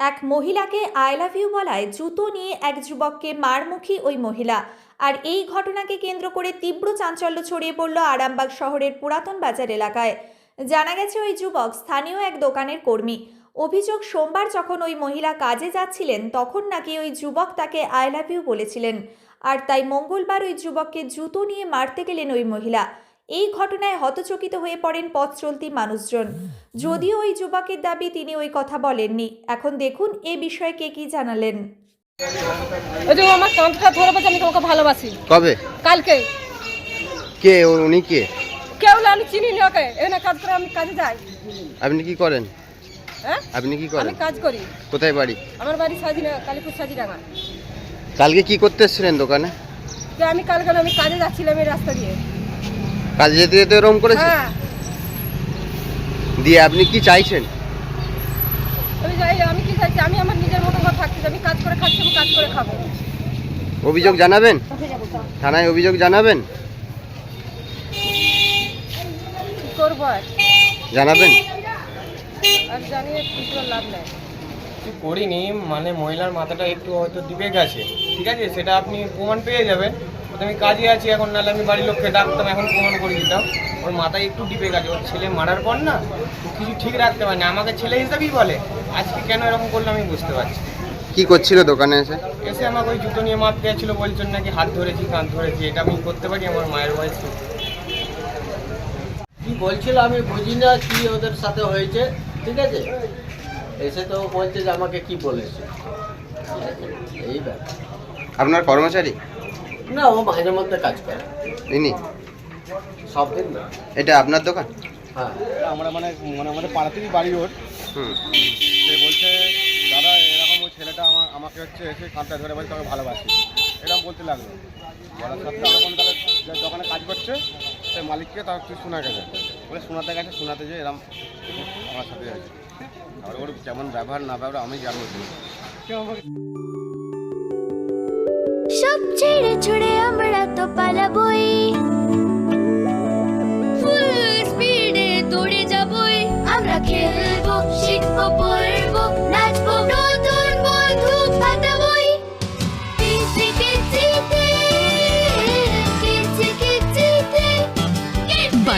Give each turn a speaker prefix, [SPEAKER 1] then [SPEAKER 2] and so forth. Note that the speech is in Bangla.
[SPEAKER 1] এক মহিলাকে আই লাভ ইউ বলায় জুতো নিয়ে এক যুবককে মারমুখী ওই মহিলা। আর এই ঘটনাকে কেন্দ্র করে তীব্র চাঞ্চল্য ছড়িয়ে পড়ল আরামবাগ শহরের পুরাতন বাজার এলাকায়। জানা গেছে ওই যুবক স্থানীয় এক দোকানের কর্মী। অভিযোগ সোমবার যখন ওই মহিলা কাজে যাচ্ছিলেন, তখন নাকি ওই যুবক তাকে আই লাভ ইউ বলেছিলেন। আর তাই মঙ্গলবার ওই যুবককে জুতো নিয়ে মারতে গেলেন ওই মহিলা। এই ঘটনায় হতচকিত হয়ে পড়েন পথ চলতি মানুষজন। যদিও ওই যুবকের দাবি তিনি ওই কথা বলেননি। এখন দেখুন এ বিষয়ে কে কি জানালেন।
[SPEAKER 2] ওই যে ও আমার কাঁধটা ধরে বলছে আমি তোমাকে ভালোবাসি।
[SPEAKER 3] কবে?
[SPEAKER 2] কালকে।
[SPEAKER 3] কে? ও- উনি কে?
[SPEAKER 2] কেউ না আমি চিনি না ওকে। এখানে কাজ করে আমি কাজে যাই।
[SPEAKER 3] আপনি কি করেন?
[SPEAKER 2] হ্যাঁ?
[SPEAKER 3] আপনি কি
[SPEAKER 2] আমি
[SPEAKER 3] করেন
[SPEAKER 2] কাজ করি।
[SPEAKER 3] কোথায় বাড়ি?
[SPEAKER 2] আমার বাড়ি সাজিনা কালীপুর সাজিডাঙ্গা
[SPEAKER 3] কালকে কি করতে এসেছিলেন দোকানে?
[SPEAKER 2] যে আমি কালকে না, আমি কাজে যাচ্ছিলাম এই রাস্তা দিয়ে।
[SPEAKER 3] কাজে যেতে যেতে এরকম করেছে?
[SPEAKER 2] হ্যাঁ।
[SPEAKER 3] দিয়ে আপনি কি চাইছেন?
[SPEAKER 2] আমি যাই আমি কি চাইছি? আমি আমার নিজের মতো করে থাকছি আমি কাজ করে খাচ্ছি আমি কাজ করে খাব।
[SPEAKER 3] অভিযোগ জানাবেন? থানায় অভিযোগ জানাবেন? জানাবেন?
[SPEAKER 2] আর জানিয়ে কিছু লাভ নেই।
[SPEAKER 4] কিছু করিনি মানে মহিলার মাথাটা একটু হয়তো ডিবে গেছে। ঠিক আছে? সেটা আপনি প্রমাণ পেয়ে যাবেন। আমি কাজে আছি এখন নাহলে আমি বাড়ির লোককে ডাকতাম এখন প্রমাণ করে দিতাম। ওর মাথায় একটু ডিবে গেছে। ওর ছেলে মারার পর না ও কিছু ঠিক রাখতে পারে না আমাকে ছেলে হিসাবেই বলে। আজকে কেন এরকম করল আমি বুঝতে পারছি
[SPEAKER 3] কি করছিল দোকানে এসে?
[SPEAKER 4] এসে আমাকে ওই জুতো নিয়ে মাপ যাচ্ছিল বলছেন নাকি হাত ধরেছি কান ধরেছি। এটা আমি করতে পারি আমার মায়ের বয়স।
[SPEAKER 5] কি বলছিল আমি বুঝি না কি ওদের সাথে হয়েছে ঠিক আছে? এসে তো বলছে যে আমাকে কি বলেছে। এই ব্যাপার।
[SPEAKER 3] আপনার কর্মচারী?
[SPEAKER 5] না ও মাঝে মধ্যে কাজ করে।
[SPEAKER 3] ইনি?
[SPEAKER 5] সব দিন না।
[SPEAKER 3] এটা আপনার দোকান?
[SPEAKER 5] হ্যাঁ।
[SPEAKER 6] আমরা মানে মানে আমাদের পাড়াতেই বাড়ি ওর।
[SPEAKER 3] হুম।
[SPEAKER 6] সে বলছে দাদা এরকম ওই ছেলেটা আমার আমাকে হচ্ছে এসে কানটা ধরে বলছে তোকে ভালোবাসি। এরকম বলতে লাগল। বলার আমরা বললাম, যে দোকানে কাজ করছে সেই মালিককে তার কি শোনা গেছে। বলে শোনাতে গেছে শোনাতে যে এরকম আমার সাথে হয়েছে। আর ওর কেমন ব্যবহার না ব্যবহার আমি জানব
[SPEAKER 7] সব ছেড়ে ছুড়ে আমরা তো পালাবই